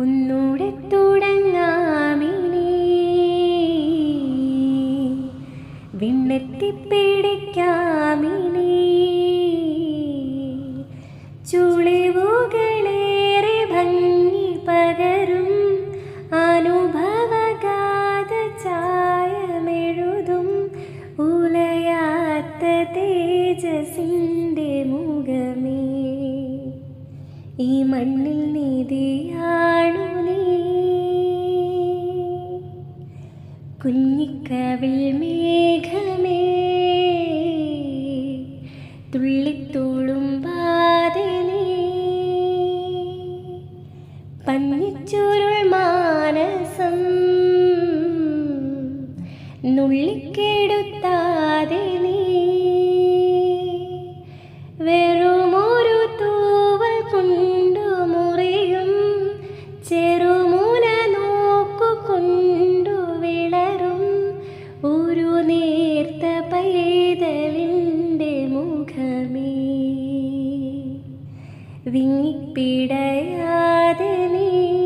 ഒന്നൂടെ തുടങ്ങാമിനി. വിണ്ണെത്തിപ്പിടിക്കാമിനി ചുളിവുകളേറെ ഭംഗി പകരും അനുഭവഗാത ചായമെഴുതും ഉലയാത്ത തേജസിന്റെ ഈ മണ്ണിൽ നീതിയാണു നീ. കുഞ്ഞിക്കവിൽ മേഘമേ തുള്ളിത്തോളും നീ. പഞ്ഞിച്ചുരുൾ മാനസം നുള്ളിക്കെടുത്താതെ നീ. കല്ലേതലിന്റെ മുഖമേ. വിങ്ങിപ്പിടയാതെ നീ.